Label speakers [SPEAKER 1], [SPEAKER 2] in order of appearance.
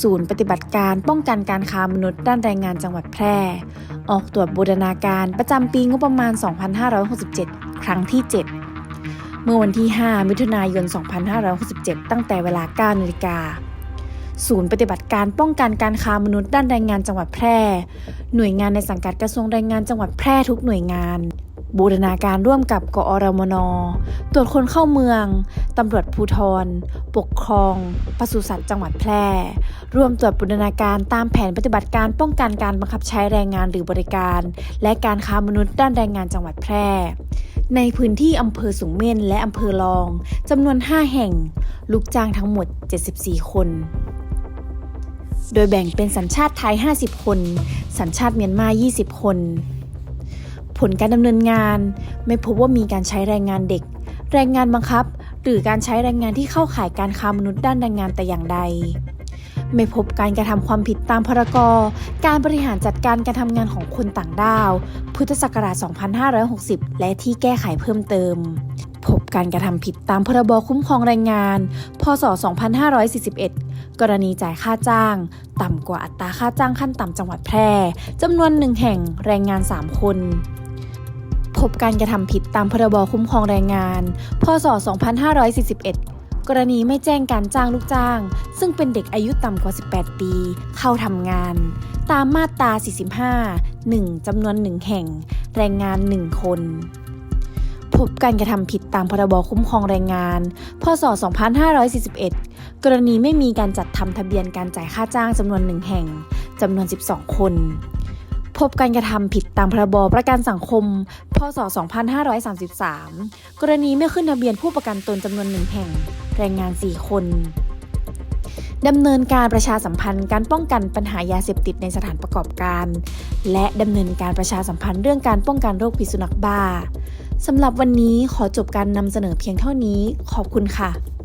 [SPEAKER 1] ศูนย์ปฏิบัติการป้องกันการค้ามนุษย์ด้านแรงงานจังหวัดแพร่ ออกตรวจบูรณาการประจำปีงบประมาณ 2567 ครั้งที่ 7 เมื่อวันที่ 5 มิถุนายน 2567 ตั้งแต่เวลา 9นาฬิกาศูนย์ปฏิบัติการป้องกันการค้ามนุษย์ด้านแรงงานจังหวัดแพร่ หน่วยงานในสังกัดกระทรวงแรงงานจังหวัดแพร่ทุกหน่วยงาน บูรณาการร่วมกับกอรมน ตรวจคนเข้าเมือง ตำรวจภูทรปกครองปศุสัตว์จังหวัดแพร่ร่วมตรวจบูรณาการตามแผนปฏิบัติการป้องกันการบังคับใช้แรงงานหรือบริการ และการค้ามนุษย์ด้านแรงงานจังหวัดแพร่ ในพื้นที่อำเภอสูงเม่นและอำเภอรองจำนวน 5 แห่ง ลูกจ้างทั้งหมด 74 คน โดยแบ่งเป็นสัญชาติไทย 50 คน สัญชาติเมียนมา 20 คน ผลการดำเนินงานไม่พบว่ามีการใช้แรงงานเด็ก แรงงานบังคับ หรือการใช้แรงงานที่เข้าข่ายการค้ามนุษย์ด้านแรงงานแต่อย่างใด ไม่พบการกระทำความผิดตามพรกการบริหารจัดการการทำงานของคนต่างด้าว พุทธศักราช 2560 และที่แก้ไขเพิ่มเติม พบการกระทำผิดตามพรบคุ้มครองแรงงาน พศ 2541กรณีจ่ายค่าจ้าง ต่ำกว่าอัตราค่าจ้างขั้นต่ำจังหวัดแพร่จำนวนหนึ่งแห่งแรงงาน 3 คน พบการกระทำผิดตามพรบคุ้มครองแรงงาน พศ 2541 กรณีไม่แจ้งการจ้างลูกจ้าง ซึ่งเป็นเด็กอายุต่ำกว่า 18 ปี เข้าทำงาน ตามมาตรา 45 1จำนวน 1 แห่ง แรงงาน 1 คน พบการกระทำผิดตามพรบคุ้มครองแรงงาน พศ 2541 กรณีไม่มีการจัดทำทะเบียนการจ่ายค่าจ้างจำนวนหนึ่งแห่งจำนวน 12 คน พบการกระทำผิดตามพรบประกันสังคม พศ 2533 กรณีไม่ขึ้นทะเบียนผู้ประกันตนจำนวนหนึ่งแห่ง แรงงาน 4 คนดำเนินการประชาสัมพันธ์การป้องกันปัญหายาเสพติดในสถานประกอบการ และดำเนินการประชาสัมพันธ์เรื่องการป้องกันโรคพิษสุนัขบ้าสำหรับวันนี้ขอจบการนำเสนอเพียงเท่านี้ ขอบคุณค่ะ